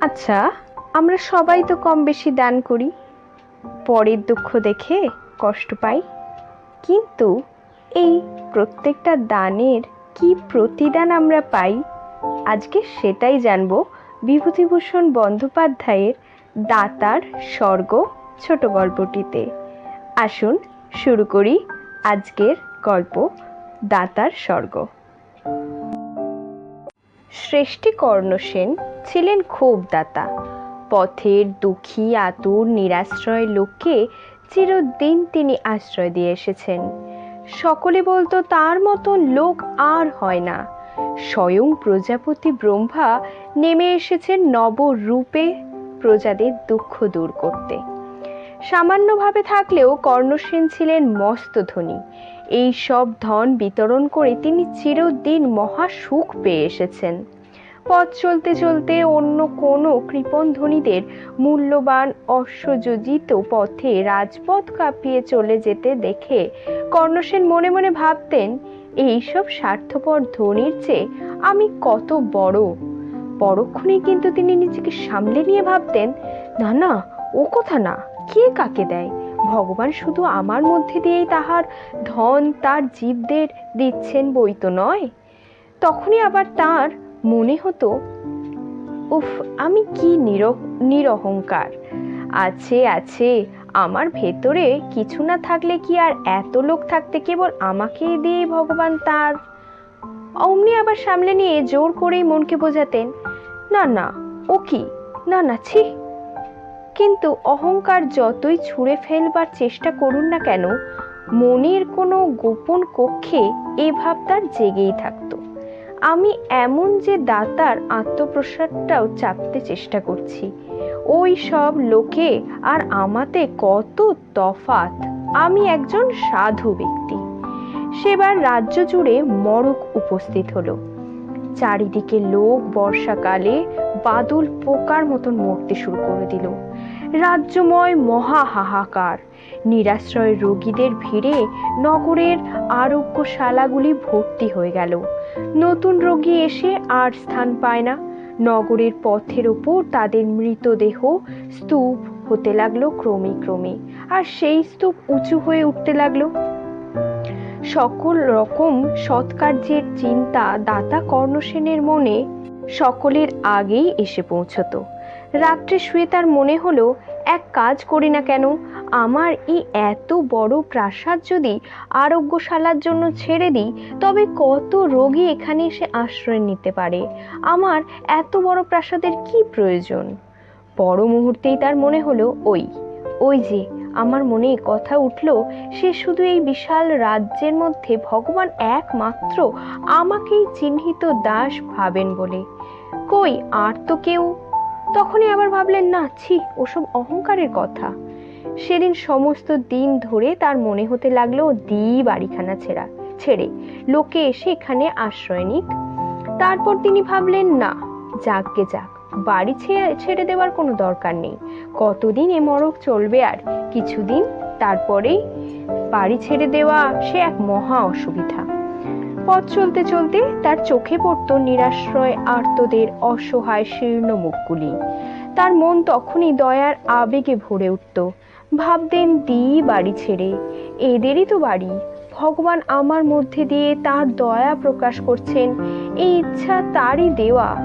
আচ্ছা আমরা সবাই তো কম বেশি দান করি। পরের দুঃখ দেখে কষ্ট পাই। কিন্তু এই প্রত্যেকটা দানের কি প্রতিদান আমরা পাই? আজকে সেটাই জানব বিভূতিভূষণ বন্দ্যোপাধ্যায়ের দাতার স্বর্গ ছোট গল্পটিতে। আসুন শুরু করি আজকের গল্প, দাতার স্বর্গ। শ্রেষ্ঠী কর্ণসেন ছিলেন খুব দাতা। পথের দুঃখী, আতুর, নিরাশ্রয় লোককে চিরদিন তিনি আশ্রয় দিয়ে এসেছেন। সকলে বলতো, তার মতন লোক আর হয় না। স্বয়ং প্রজাপতি ব্রহ্মা নেমে এসেছেন নবরূপে প্রজাদের দুঃখ দূর করতে। সামান্যভাবে থাকলেও কর্ণসেন ছিলেন মস্ত ধনী। এই সব ধন বিতরণ করে তিনি চিরদিন মহা সুখ পেয়ে এসেছেন। পথ চলতে চলতে অন্য কোনো কৃপণ ধনীদের মূল্যবান অশ্বযোজিত পথে রাজপথ কাঁপিয়ে চলে যেতে দেখে কর্ণসেন মনে মনে ভাবতেন এইসব স্বার্থপর ধনীর চেয়ে আমি কত বড়? পরক্ষণেই কিন্তু তিনি নিজেকে সামলে নিয়ে ভাবতেন, না না, ও কথা না। কে কাকে দেয়? ভগবান শুধু আমার মধ্যে দিয়েই তাহার ধন, তার জীবদের দিচ্ছেন বই তো নয়। তখনই আবার তার মনে হতো, উফ, আমি কি নির- নিরহংকার। আছে আছে, আমার ভেতরে কিছু না থাকলে কি আর এত লোক থাকতে কেবল আমাকে দিয়ে ভগবান তার? অমনি আবার সামলে নিয়ে জোর করেই মনকে বোঝাতেন, না না, ও কি? না না, ছি কিন্তু অহংকার যতই ছুঁড়ে ফেলবার চেষ্টা করুন না কেন, মনের কোনো গোপন কক্ষে এ ভাব তার জেগেই থাকতো। আমি এমন যে দাতার আত্মপ্রসাদটাও চাপতে চেষ্টা করছি। ওই সব লোকে আর আমাতে কত তফাত। আমি একজন সাধু ব্যক্তি। সেবার রাজ্য জুড়ে মরক উপস্থিত হলো। চারিদিকে লোক বর্ষাকালে বাদল পোকার মতন মরতে শুরু করে দিল। রাজ্যময় মহা হাহাকার নিরাশ্রয় রোগীদের ভিড়ে নগরের আরোগ্যশালাগুলি ভর্তি হয়ে গেল। নতুন রোগী এসে আর স্থান পায় না। নগরের পথের ওপর তাদের মৃতদেহ স্তূপ হতে লাগল ক্রমে ক্রমে, আর সেই স্তূপ উঁচু হয়ে উঠতে লাগল। সকল রকম সৎকার্যের চিন্তা দাতা কর্ণসেনের মনে সকলের আগেই এসে পৌঁছতো। রাত্রে শুয়ে তার মনে হলো, এক কাজ করি না কেন, আমার এই এত বড় প্রাসাদ যদি আরোগ্যশালার জন্য ছেড়ে দিই, তবে কত রোগী এখানে এসে আশ্রয় নিতে পারে? আমার এত বড় প্রাসাদের কি প্রয়োজন? বড় মুহূর্তেই তার মনে হলো, ওই ওই যে, আমার মনে কথা উঠল, সে শুধু এই বিশাল রাজ্যের মধ্যে ভগবান একমাত্র আমাকেই চিহ্নিত দাস ভাবেন বলে। কই, আর তো কেউ? তখনই আবার ভাবলেন, না, ছি, ওসব অহংকারের কথা। সেদিন সমস্ত দিন ধরে তার মনে হতে লাগল দি বাড়িখানা ছেড়া, ছেড়ে লোকে এসে এখানে আশ্রয় নিক। তারপর তিনি ভাবলেন, না, যাকগে যাক, বাড়ি ছেড়ে দেওয়ার কোনো দরকার নেই। কতদিন এ মরক চলবে আর কিছুদিন তারপরেই বাড়ি ছেড়ে দেওয়া সে এক মহা অসুবিধা। পথ চলতে চলতে তার চোখে পড়ত নিরাশ্রয় আর্তদের অসহায় শীর্ণ মুখগুলি তার মন তখনই দয়ার আবেগে ভরে উঠত। ভাবতেন দিই বাড়ি ছেড়ে, এদেরই তো বাড়ি। ভগবান আমার মধ্যে দিয়ে তার দয়া প্রকাশ করছেন, এই ইচ্ছা তারই দেওয়া।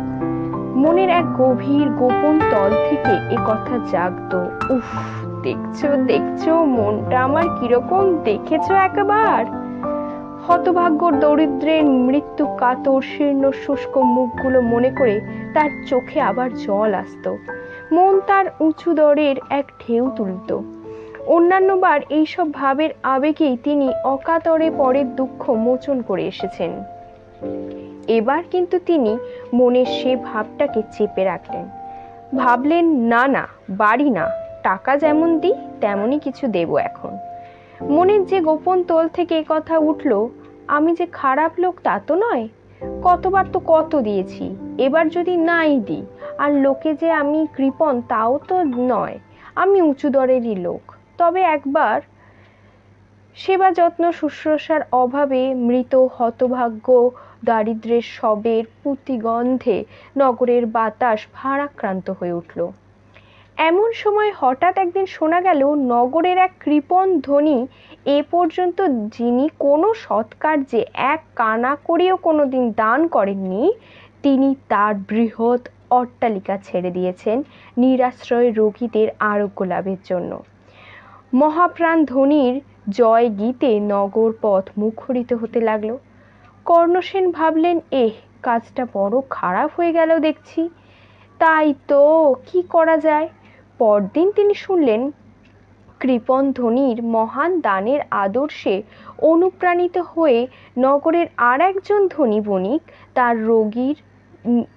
মনের এক গভীর গোপন তল থেকে এ কথা জাগতো। উফ, দেখছ দেখছ, মনটা আমার কীরকম দেখেছ একবার? হতভাগ্য দরিদ্রের মৃত্যু কাতর, শীর্ণ, শুষ্ক মুখগুলো মনে করে তার চোখে আবার জল আসতো। মন তার উঁচু দরের এক ঢেউ তুলত। অন্যান্যবার এইসব ভাবের আবেগেই তিনি অকাতরে পরের দুঃখ মোচন করে এসেছেন। এবার কিন্তু তিনি মনের সে ভাবটাকে চেপে রাখলেন। ভাবলেন, না না, বাড়ি না, টাকা যেমন দিই, তেমনই কিছু দেব এখন। মনের যে গোপন তোল থেকে কথা উঠল আমি যে খারাপ লোক তা তো নয়। কতবার তো কত দিয়েছি, এবার যদি নাই দিই, আর লোকে যে আমি কৃপণ তাও তো নয়, আমি উঁচু দরেরই লোক। তবে একবার সেবা যত্ন শুশ্রূষার অভাবে মৃত হতভাগ্য দারিদ্রের শবের পুতিগন্ধে নগরের বাতাস ভারাক্রান্ত হয়ে উঠল। এমন সময় হঠাৎ একদিন শোনা গেল, নগরের এক কৃপণ ধ্বনি এ পর্যন্ত যিনি কোনো সৎকার্যে এক কানা করিও কোনো দিন দান করেননি, তিনি তার বৃহৎ অট্টালিকা ছেড়ে দিয়েছেন নিরাশ্রয় রোগীদের আরোগ্য লাভের জন্য। মহাপ্রাণ ধ্বনির জয় গীতে নগর পথ মুখরিত হতে লাগল। কর্ণসেন ভাবলেন, এহ, কাজটা বড় খারাপ হয়ে গেল দেখছি। তাই তো, কি করা যায়? পরদিন তিনি শুনলেন কৃপণ ধনির মহান দানের আদর্শে অনুপ্রাণিত হয়ে নগরের আর একজন ধনী বণিক তার রোগীর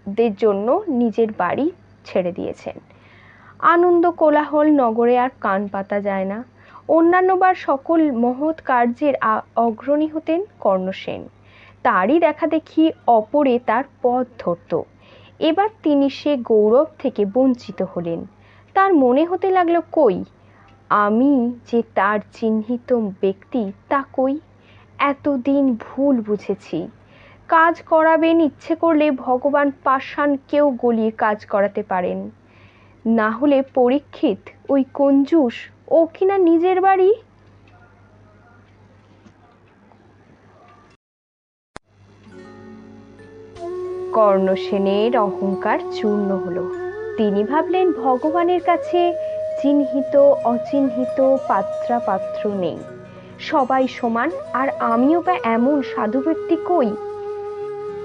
দের জন্য নিজের বাড়ি ছেড়ে দিয়েছেন। আনন্দ কোলাহল নগরে আর কান পাতা যায় না। অন্যান্যবার সকল মহৎ কার্যের অগ্রণী হতেন কর্ণসেন তারই দেখা দেখি অপরে তার পথ ধরত। এবার তিনি সে গৌরব থেকে বঞ্চিত হলেন। তার মনে হতে লাগল, কই? আমি যে তার চিহ্নিত ব্যক্তি, তা কই? এতদিন ভুল বুঝেছি। কাজ করাবেন, ইচ্ছে করলে ভগবান পাষাণকেও গলিয়ে কাজ করাতে পারেন। না হলে পরীক্ষিত ওই কঞ্জুস, ও কিনা নিজের বাড়ি? কর্ণসেনের অহংকার চূর্ণ হলো। তিনি ভাবলেন, ভগবানের কাছে চিহ্নিত, অচিহ্নিত পাত্রা পাত্র নেই। সবাই সমান, আর আমিও বা এমন সাধু ব্যক্তি কই?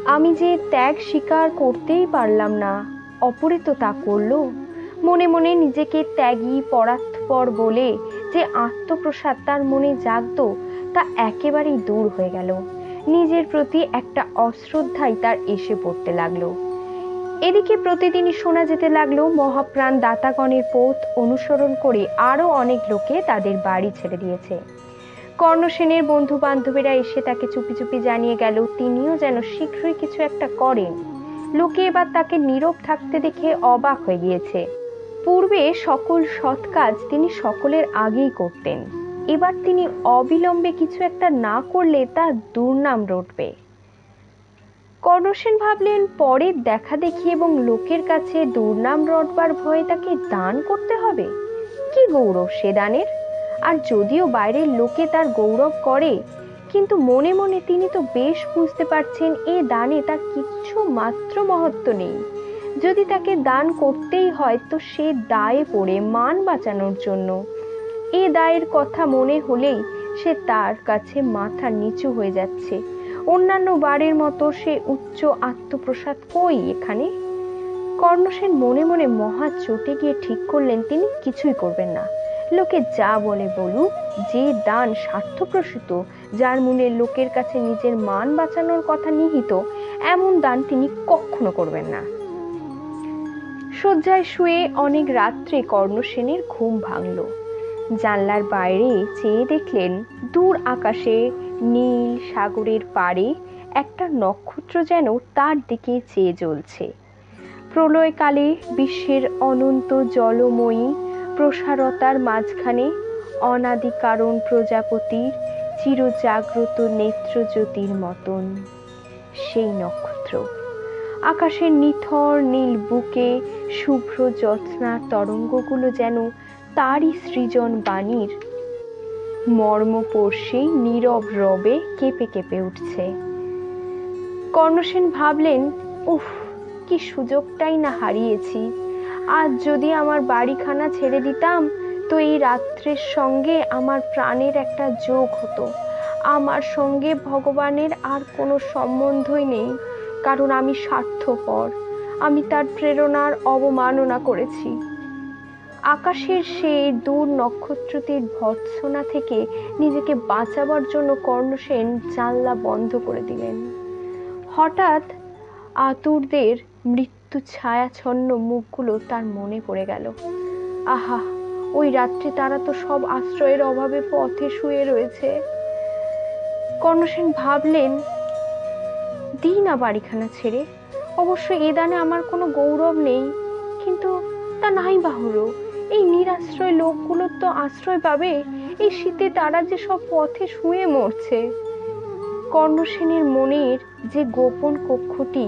আমি যে ত্যাগ স্বীকার করতেই পারলাম না, অপরে তো তা করল। মনে মনে নিজেকে ত্যাগী পরাৎপর বলে যে আত্মপ্রসাদ তার মনে জাগত, তা একেবারেই দূর হয়ে গেল। নিজের প্রতি একটা অশ্রদ্ধাই তার এসে পড়তে লাগল। এদিকে প্রতিদিনই শোনা যেতে লাগল, মহাপ্রাণ দাতাগণের পথ অনুসরণ করে আরও অনেক লোকে তাদের বাড়ি ছেড়ে দিয়েছে। কর্ণসেনের বন্ধু বান্ধবীরা এসে তাকে চুপি চুপি জানিয়ে গেল, তিনিও যেন শীঘ্রই কিছু একটা করেন। লোকে এবার তাকে নীরব থাকতে দেখে অবাক হয়ে গিয়েছে। পূর্বে সকল সৎ কাজ তিনি সকলের আগেই করতেন। এবার তিনি অবিলম্বে কিছু একটা না করলে তার দুর্নাম রটবে। কর্ণসেন ভাবলেন, পরে দেখা দেখি এবং লোকের কাছে দুর্নাম রটবার ভয়ে তাকে দান করতে হবে। কি গৌরব সে দানের? আর যদিও বাইরের লোকে তার গৌরব করে, কিন্তু মনে মনে তিনি তো বেশ বুঝতে পারছেন এ দানে তার কিচ্ছু মাত্র মহত্ব নেই। যদি তাকে দান করতেই হয় তো সে দায়ে পড়ে মান বাঁচানোর জন্য। এ দায়ের কথা মনে হলেই সে তার কাছে মাথা নিচু হয়ে যাচ্ছে। অন্যান্য বারের মতো সে উচ্চ আত্মপ্রসাদ কই এখানে? কর্ণসেন মনে মনে মহা চটে গিয়ে ঠিক করলেন, তিনি কিছুই করবেন না। লোকে যা বলে বলুক, যে দান স্বার্থপ্রসূত, যার মূলে লোকের কাছে নিজের মান বাঁচানোর কথা নিহিত, এমন দান তিনি কখনো করবেন না। শয্যায় শুয়ে অনেক রাত্রে কর্ণসেনের ঘুম ভাঙল। জানলার বাইরে চেয়ে দেখলেন, দূর আকাশে নীল সাগরের পাড়ে একটা নক্ষত্র যেন তার দিকে চেয়ে জ্বলছে। প্রলয়কালে বিশ্বের অনন্ত জলময়ী প্রসারতার মাঝখানে অনাদি কারণ প্রজাপতির চিরজাগ্রত নেত্রজ্যোতির মতন সেই নক্ষত্র। আকাশের নিথর নীল বুকে শুভ্র যত্নার তরঙ্গগুলো যেন তারই সৃজন বাণীর মর্মপর্ষেই নীরব রবে কেঁপে কেঁপে উঠছে। কর্ণসেন ভাবলেন, উফ, কি সুযোগটাই না হারিয়েছি। আজ যদি আমার বাড়িখানা ছেড়ে দিতাম, তো এই রাত্রের সঙ্গে আমার প্রাণের একটা যোগ হতো। আমার সঙ্গে ভগবানের আর কোনো সম্বন্ধই নেই, কারণ আমি স্বার্থপর। আমি তার প্রেরণার অবমাননা করেছি। আকাশের সেই দূর নক্ষত্রটির ভৎসনা থেকে নিজেকে বাঁচাবার জন্য কর্ণসেন জানলা বন্ধ করে দিলেন। হঠাৎ আতুরদের মৃত্যু ছায়াছন্ন মুখগুলো তার মনে পড়ে গেল। আহা, ওই রাত্রে তারা তো সব আশ্রয়ের অভাবে পথে শুয়ে রয়েছে। কর্ণসেন ভাবলেন, দিই না বাড়িখানা ছেড়ে। অবশ্য এ দানে আমার কোনো গৌরব নেই। কিন্তু তা নাই বা হলো এই নিরাশ্রয় লোকগুলোর তো আশ্রয় পাবে। এই শীতে তারা যে সব পথে শুয়ে মরছে। কর্ণসেনের মনের যে গোপন কক্ষটি,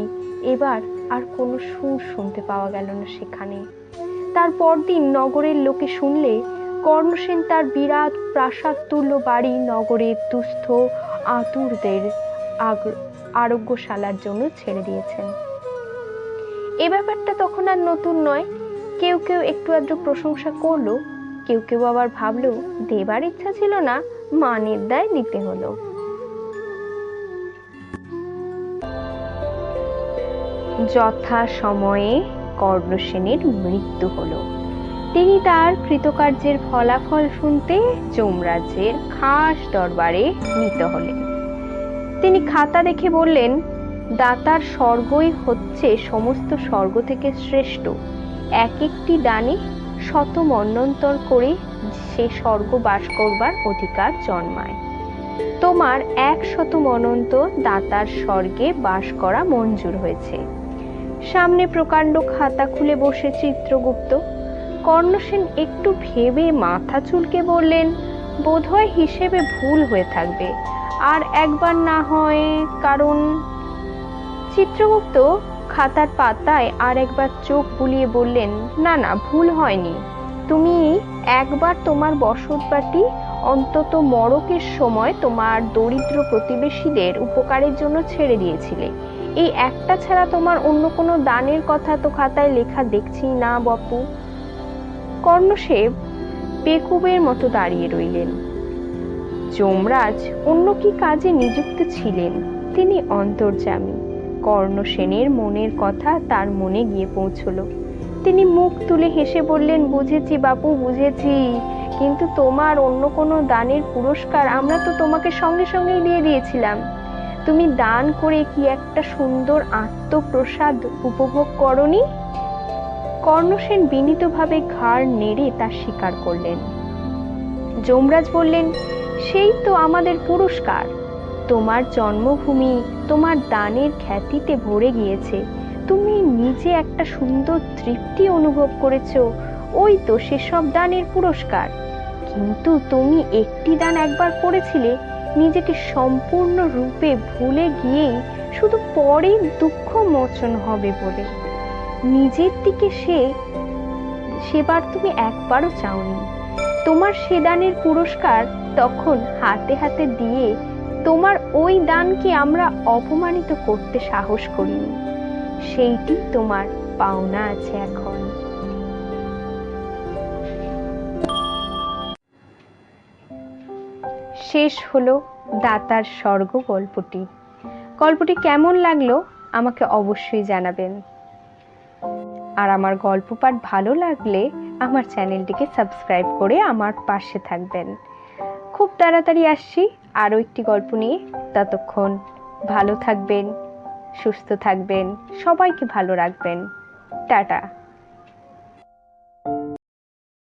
এবার আর কোনো সুর শুনতে পাওয়া গেল না সেখানে। তার পরদিন নগরের লোকে শুনলে, কর্ণসেন তার বিরাট প্রাসাদ তুল্য বাড়ি নগরের দুস্থ আতুরদের আরোগ্যশালার জন্য ছেড়ে দিয়েছেন। এ ব্যাপারটা তখন আর নতুন নয় কেউ কেউ একটু আধটু প্রশংসা করল, কেউ কেউ আবার ভাবলো, দেবার ইচ্ছা ছিল না, মানের দায় নিতে হলো। যথা সময়ে কর্ণসেনের মৃত্যু হলো। তিনি তার কৃতকার্যের ফলাফল শুনতে যমরাজ্যের খাস দরবারে নিত হলেন। তিনি খাতা দেখে বললেন, দাতার স্বর্গই হচ্ছে সমস্ত স্বর্গ থেকে শ্রেষ্ঠ। এক একটি দানে শত মন্বন্তর করে সে স্বর্গ বাস করবার অধিকার জন্মায়। তোমার এক শত মনন্ত দাতার স্বর্গে বাস করা মঞ্জুর হয়েছে। সামনে প্রকাণ্ড খাতা খুলে বসে চিত্রগুপ্ত। কর্ণসেন একটু ভেবে মাথা চুলকে বললেন, বোধহয় হিসেবে ভুল হয়ে থাকবে। আর একবার না হয় কারণ চিত্রগুপ্ত খাতার পাতায় আর একবার চোখ বুলিয়ে বললেন, না না, ভুল হয়নি। তুমি একবার তোমার বসতবাটি, অন্তত মড়কের সময় তোমার দরিদ্র প্রতিবেশীদের উপকারের জন্য ছেড়ে দিয়েছিলে। এই একটা ছাড়া তোমার অন্য কোনো দানের কথা তো খাতায় লেখা দেখছি না, বাপু। কর্ণসেব বেকুবের মতো দাঁড়িয়ে রইলেন। যমরাজ অন্য কি কাজে নিযুক্ত ছিলেন? তিনি অন্তর্যামী। কর্ণসেনের মনের কথা তার মনে গিয়ে পৌঁছল। তিনি মুখ তুলে হেসে বললেন, বুঝেছি বাপু, বুঝেছি। কিন্তু তোমার অন্য কোনো দানের পুরস্কার আমরা তো তোমাকে সঙ্গে সঙ্গেই দিয়ে দিয়েছিলাম। তুমি দান করে কি একটা সুন্দর আত্মপ্রসাদ উপভোগ করনি? কর্ণসেন বিনীতভাবে ঘাড় নেড়ে তা স্বীকার করলেন। যমরাজ বললেন, সেই তো আমাদের পুরস্কার। তোমার জন্মভূমি তোমার দানের খ্যাতিতে ভরে গিয়েছে। তুমি নিজে একটা সুন্দর তৃপ্তি অনুভব করেছ। ওই তো সেসব দানের পুরস্কার। কিন্তু তুমি একটি দান একবার করেছিলে, নিজেকে সম্পূর্ণ রূপে ভুলে গিয়েই শুধু পরে দুঃখ মোচন হবে বলে। নিজের দিকে সে, সেবার তুমি একবারও চাওনি। তোমার সে দানের পুরস্কার তখন হাতে হাতে দিয়ে তোমার ওই দানকে আমরা অপমানিত করতে সাহস করিনি। সেইটি তোমার পাওনা আছে এখন। শেষ হলো দাতার স্বর্গ গল্পটি। গল্পটি কেমন লাগল আমাকে অবশ্যই জানাবেন। আর আমার গল্প পাঠ ভালো লাগলে আমার চ্যানেলটিকে সাবস্ক্রাইব করে আমার পাশে থাকবেন। খুব তাড়াতাড়ি আসছি। আরও একটি গল্প নিয়ে ততক্ষণ ভালো থাকবেন সুস্থ থাকবেন সবাইকে ভালো রাখবেন। টাটা।